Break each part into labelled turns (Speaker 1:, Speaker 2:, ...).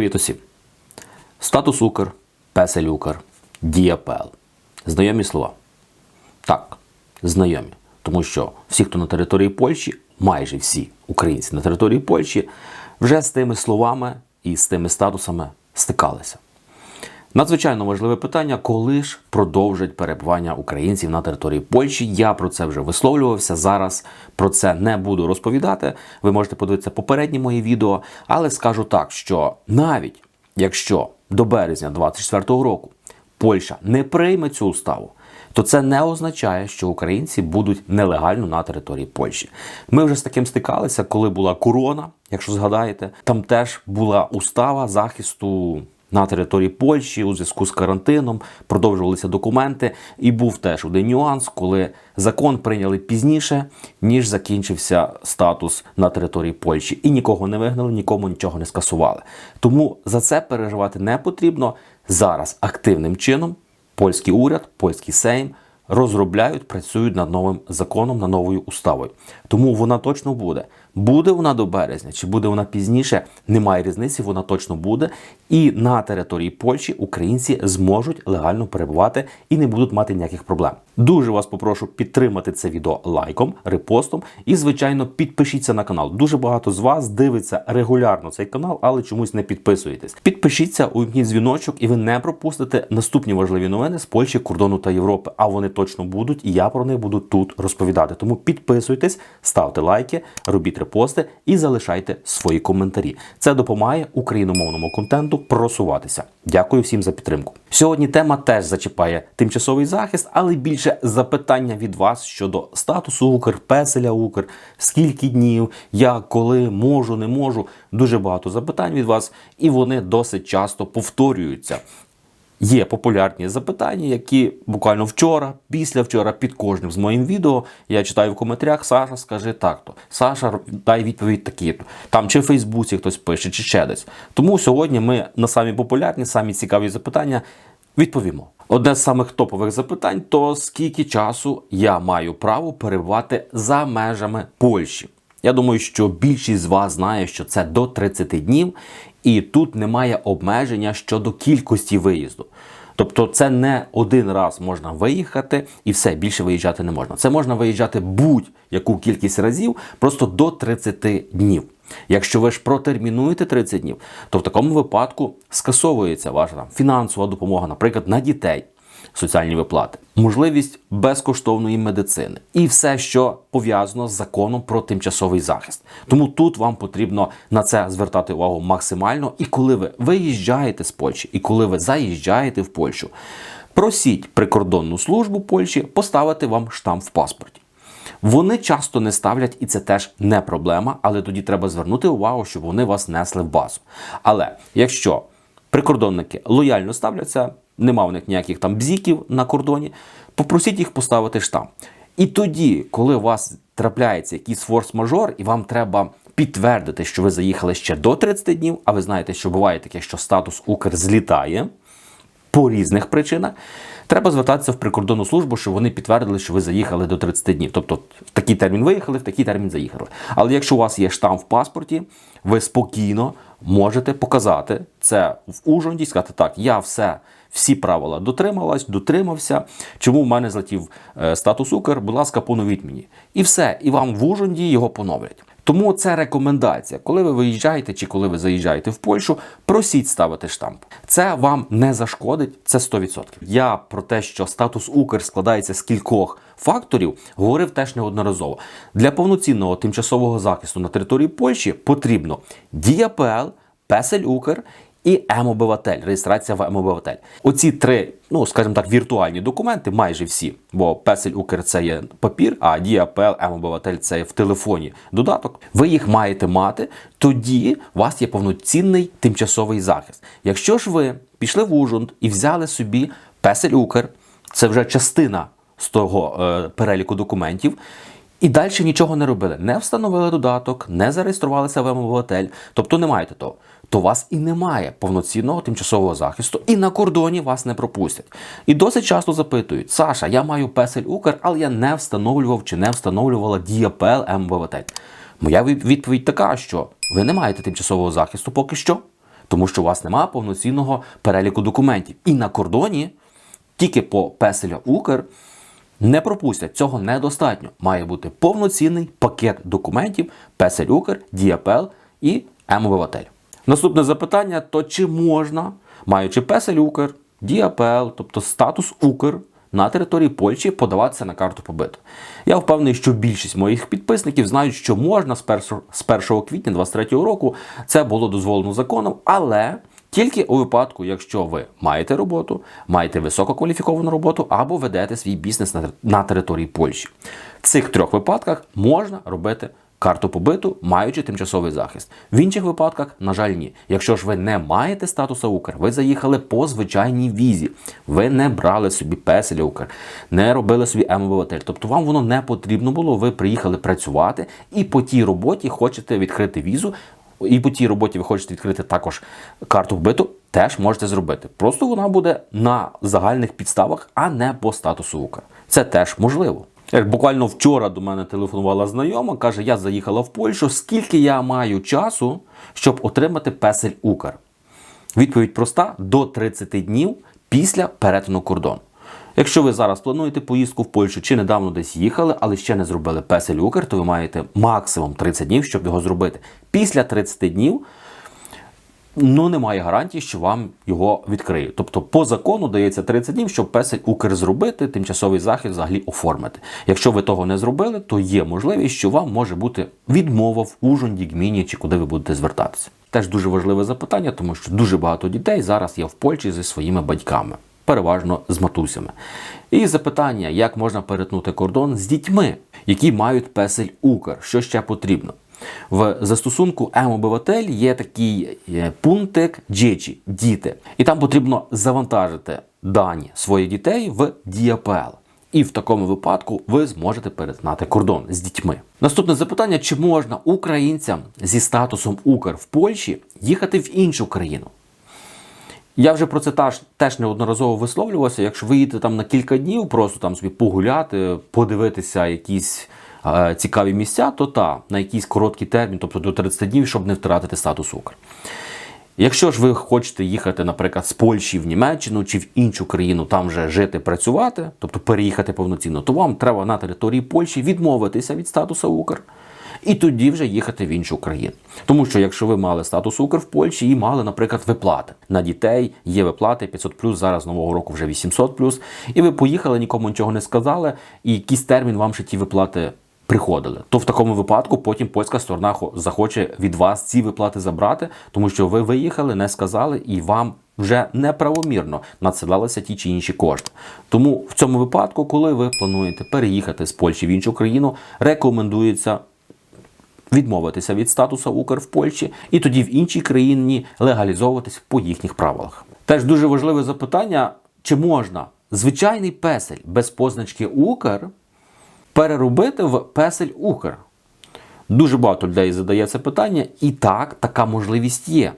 Speaker 1: Привіт усім! Статус Укр, Песель Укр, Діапел. Знайомі слова? Так, знайомі. Тому що всі, хто на території Польщі, майже всі українці на території Польщі, вже з тими словами і з тими статусами стикалися. Надзвичайно важливе питання, коли ж продовжать перебування українців на території Польщі. Я про це вже висловлювався. Зараз про це не буду розповідати. Ви можете подивитися попередні мої відео, але скажу так, що навіть якщо до березня 2024 року Польща не прийме цю уставу, то це не означає, що українці будуть нелегально на території Польщі. Ми вже з таким стикалися, коли була корона, якщо згадаєте, там теж була устава захисту. На території Польщі у зв'язку з карантином продовжувалися документи, і був теж один нюанс, коли закон прийняли пізніше, ніж закінчився статус на території Польщі, і нікого не вигнали, нікому нічого не скасували. Тому за це переживати не потрібно зараз активним чином. Польський уряд, польський сейм розробляють, працюють над новим законом, над новою уставою. Тому вона точно буде. Буде вона до березня, чи буде вона пізніше, немає різниці, вона точно буде. І на території Польщі українці зможуть легально перебувати і не будуть мати ніяких проблем. Дуже вас попрошу підтримати це відео лайком, репостом і, звичайно, підпишіться на канал. Дуже багато з вас дивиться регулярно цей канал, але чомусь не підписуєтесь. Підпишіться, увімкніть дзвіночок, і ви не пропустите наступні важливі новини з Польщі, кордону та Європи. А вони точно будуть, і я про них буду тут розповідати. Тому підписуйтесь, ставте лайки, робіть репости і залишайте свої коментарі. Це допомагає україномовному контенту просуватися. Дякую всім за підтримку. Сьогодні тема теж зачіпає тимчасовий захист, але більше запитання від вас щодо статусу Укр, песеля Укр, скільки днів, як, коли, можу, не можу. Дуже багато запитань від вас, і вони досить часто повторюються. Є популярні запитання, які буквально вчора, після вчора, під кожним з моїм відео я читаю в коментарях. Саша, скажи так то. Саша, дай відповідь такі. то Там чи в Фейсбуці хтось пише, чи ще десь. Тому сьогодні ми на самі популярні, самі цікаві запитання відповімо. Одне з самих топових запитань: то скільки часу я маю право перебувати за межами Польщі? Я думаю, що більшість з вас знає, що це до 30 днів, і тут немає обмеження щодо кількості виїзду. Тобто це не один раз можна виїхати і все, більше виїжджати не можна. Це можна виїжджати будь-яку кількість разів, просто до 30 днів. Якщо ви ж протермінуєте 30 днів, то в такому випадку скасовується ваша там, фінансова допомога, наприклад, на дітей соціальні виплати, можливість безкоштовної медицини і все, що пов'язано з законом про тимчасовий захист. Тому тут вам потрібно на це звертати увагу максимально. І коли ви виїжджаєте з Польщі, і коли ви заїжджаєте в Польщу, просіть прикордонну службу Польщі поставити вам штамп в паспорті. Вони часто не ставлять, і це теж не проблема, але тоді треба звернути увагу, щоб вони вас несли в базу. Але якщо прикордонники лояльно ставляться, нема в них ніяких там бзіків на кордоні, попросіть їх поставити штамп. І тоді, коли у вас трапляється якийсь форс-мажор, і вам треба підтвердити, що ви заїхали ще до 30 днів, а ви знаєте, що буває таке, що статус Укр злітає по різних причинах. Треба звертатися в прикордонну службу, щоб вони підтвердили, що ви заїхали до 30 днів. Тобто в такий термін виїхали, в такий термін заїхали. Але якщо у вас є штамп в паспорті, ви спокійно можете показати це в Ужгороді сказати, так, я все. Всі правила дотрималась, дотримався. Чому в мене злетів е, статус Укр? Будь ласка, поновіть мені. І все. І вам в Ужгороді його поновлять. Тому це рекомендація. Коли ви виїжджаєте чи коли ви заїжджаєте в Польщу, просіть ставити штамп. Це вам не зашкодить, це 100%. Я про те, що статус Укр складається з кількох факторів, говорив теж неодноразово. Для повноцінного тимчасового захисту на території Польщі потрібно ДІАПЛ, Песель Укр і М-обиватель, реєстрація в М-обиватель. Оці три, ну скажімо так, віртуальні документи, майже всі, бо Песель Укр це є папір, а ДІАПЛ, М-обиватель це є в телефоні додаток. Ви їх маєте мати, тоді у вас є повноцінний тимчасовий захист. Якщо ж ви пішли в Ужгород і взяли собі Песель Укр, це вже частина з того е, переліку документів. І далі нічого не робили. Не встановили додаток, не зареєструвалися в МВОТель, тобто не маєте того. То у вас і немає повноцінного тимчасового захисту, і на кордоні вас не пропустять. І досить часто запитують: Саша, я маю песель Укр, але я не встановлював чи не встановлювала ДІАПЛ МВОТель. Моя відповідь така, що ви не маєте тимчасового захисту поки що. тому що у вас немає повноцінного переліку документів. І на кордоні тільки по песеля Укр не пропустять. Цього недостатньо. Має бути повноцінний пакет документів Песель Укр, Діапел і М-обиватель. Наступне запитання: то чи можна, маючи Песель Укр, Діапел, тобто статус Укр, на території Польщі подаватися на карту побиту. Я впевнений, що більшість моїх підписників знають, що можна з 1, квітня 2023 року це було дозволено законом, але тільки у випадку, якщо ви маєте роботу, маєте висококваліфіковану роботу або ведете свій бізнес на території Польщі. В цих трьох випадках можна робити карту побиту, маючи тимчасовий захист. В інших випадках, на жаль, ні. Якщо ж ви не маєте статусу Укр, ви заїхали по звичайній візі, ви не брали собі песеля Укр, не робили собі МВОТель. Тобто вам воно не потрібно було. Ви приїхали працювати і по тій роботі хочете відкрити візу. І по тій роботі ви хочете відкрити також карту вбиту, теж можете зробити. Просто вона буде на загальних підставах, а не по статусу УКР. Це теж можливо. Як Буквально вчора до мене телефонувала знайома, каже: я заїхала в Польщу, скільки я маю часу, щоб отримати песель Укр? Відповідь проста: до 30 днів після перетину кордону. Якщо ви зараз плануєте поїздку в Польщу чи недавно десь їхали, але ще не зробили песель Укр, то ви маєте максимум 30 днів, щоб його зробити. Після 30 днів ну немає гарантії, що вам його відкриють. Тобто, по закону дається 30 днів, щоб песель Укр зробити, тимчасовий захід взагалі оформити. Якщо ви того не зробили, то є можливість, що вам може бути відмова в Ужонді, Гміні чи куди ви будете звертатися. Теж дуже важливе запитання, тому що дуже багато дітей зараз є в Польщі зі своїми батьками. Переважно з матусями. І запитання, як можна перетнути кордон з дітьми, які мають песель Укр, що ще потрібно. В застосунку М-обиватель є такий е, пунктик «Дєчі» – діти. І там потрібно завантажити дані своїх дітей в Діапел. І в такому випадку ви зможете перетнати кордон з дітьми. Наступне запитання: чи можна українцям зі статусом Укр в Польщі їхати в іншу країну? Я вже про це теж, неодноразово висловлювався. Якщо ви їдете там на кілька днів, просто там собі погуляти, подивитися якісь цікаві місця, то та на якийсь короткий термін, тобто до 30 днів, щоб не втратити статус Укр. Якщо ж ви хочете їхати, наприклад, з Польщі в Німеччину чи в іншу країну, там вже жити, працювати, тобто переїхати повноцінно, то вам треба на території Польщі відмовитися від статусу Укр. І тоді вже їхати в іншу країну. Тому що якщо ви мали статус Укр в Польщі і мали, наприклад, виплати на дітей, є виплати 500 зараз нового року вже 800 і ви поїхали, нікому нічого не сказали, і якийсь термін вам ще ті виплати приходили. То в такому випадку потім польська сторона захоче від вас ці виплати забрати, тому що ви виїхали, не сказали, і вам вже неправомірно надсилалися ті чи інші кошти. Тому в цьому випадку, коли ви плануєте переїхати з Польщі в іншу країну, рекомендується відмовитися від статусу Укр в Польщі і тоді в іншій країні легалізовуватись по їхніх правилах. Теж дуже важливе запитання: чи можна звичайний песель без позначки Укр переробити в песель Укр? Дуже багато людей задає це питання, і так, така можливість є.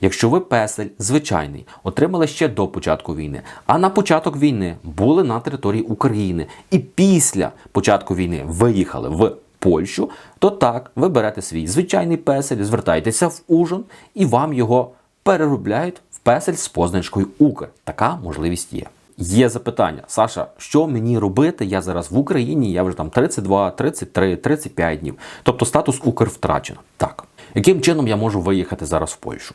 Speaker 1: Якщо ви песель звичайний отримали ще до початку війни, а на початок війни були на території України, і після початку війни виїхали в Польщу, то так, ви берете свій звичайний песель, звертаєтеся в Ужин і вам його переробляють в песель з позначкою Укр. Така можливість є. Є запитання, Саша, що мені робити? Я зараз в Україні, я вже там 32, 33, 35 днів. Тобто статус Укр втрачено. Так. Яким чином я можу виїхати зараз в Польщу?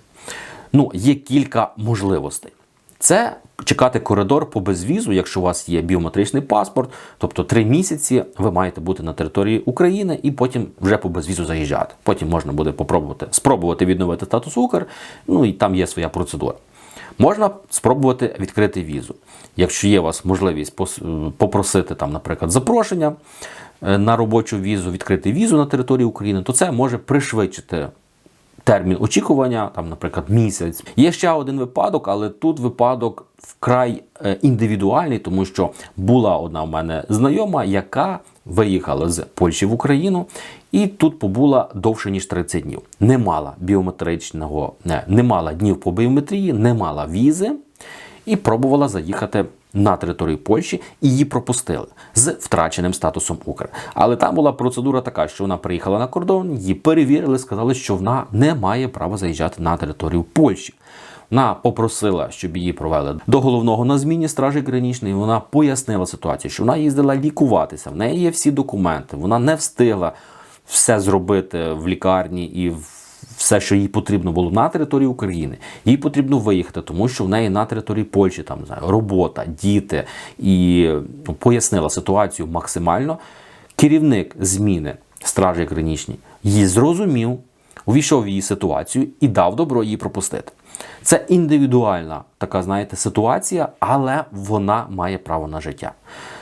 Speaker 1: Ну, є кілька можливостей. Це чекати коридор по безвізу, якщо у вас є біометричний паспорт, тобто три місяці ви маєте бути на території України і потім вже по безвізу заїжджати. Потім можна буде спробувати відновити статус Укр, ну і там є своя процедура. Можна спробувати відкрити візу. Якщо є у вас можливість попросити там, наприклад, запрошення е, на робочу візу, відкрити візу на території України, то це може пришвидшити термін очікування, там, наприклад, місяць. Є ще один випадок, але тут випадок вкрай е, індивідуальний, тому що була одна в мене знайома, яка виїхала з Польщі в Україну, і тут побула довше ніж 30 днів. Не мала біометричного, не, не мала днів по біометрії, не мала візи. І пробувала заїхати на територію Польщі і її пропустили з втраченим статусом Укр. Але там була процедура така, що вона приїхала на кордон, її перевірили, сказали, що вона не має права заїжджати на територію Польщі. Вона попросила, щоб її провели до головного на зміні стражі гранічної. Вона пояснила ситуацію, що вона їздила лікуватися. В неї є всі документи. Вона не встигла все зробити в лікарні і в- все, що їй потрібно було на території України. Їй потрібно виїхати, тому що в неї на території Польщі там не робота, діти і ну, пояснила ситуацію максимально. Керівник зміни стражі гранічній її зрозумів, увійшов в її ситуацію і дав добро її пропустити. Це індивідуальна така, знаєте, ситуація, але вона має право на життя.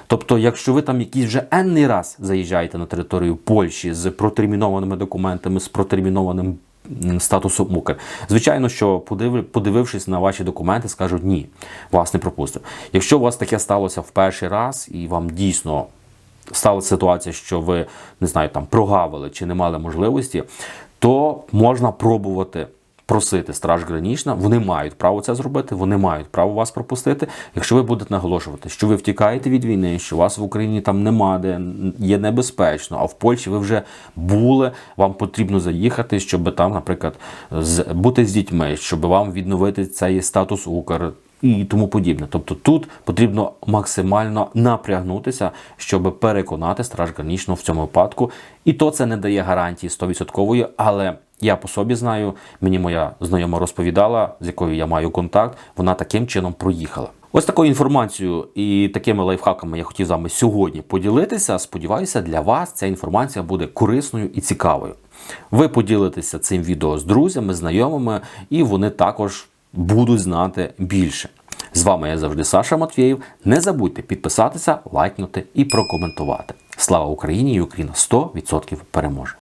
Speaker 1: Тобто, якщо ви там якийсь вже енний раз заїжджаєте на територію Польщі з протермінованими документами, з протермінованим м, мукер. Звичайно, що подив- подивившись на ваші документи, скажуть ні, вас не пропустив. Якщо у вас таке сталося в перший раз і вам дійсно сталася ситуація, що ви не знаю, там прогавили чи не мали можливості, то можна пробувати просити страж гранічна. Вони мають право це зробити, вони мають право вас пропустити. Якщо ви будете наголошувати, що ви втікаєте від війни, що вас в Україні там нема, де є небезпечно, а в Польщі ви вже були, вам потрібно заїхати, щоб там, наприклад, з, бути з дітьми, щоб вам відновити цей статус Укр і тому подібне. Тобто тут потрібно максимально напрягнутися, щоб переконати страж гранічного в цьому випадку. І то це не дає гарантії 100%, але я по собі знаю, мені моя знайома розповідала, з якою я маю контакт, вона таким чином проїхала. Ось такою інформацією і такими лайфхаками я хотів з вами сьогодні поділитися. Сподіваюся, для вас ця інформація буде корисною і цікавою. Ви поділитеся цим відео з друзями, знайомими, і вони також будуть знати більше. З вами я завжди Саша Матвєєв. Не забудьте підписатися, лайкнути і прокоментувати. Слава Україні і Україна 100% переможе!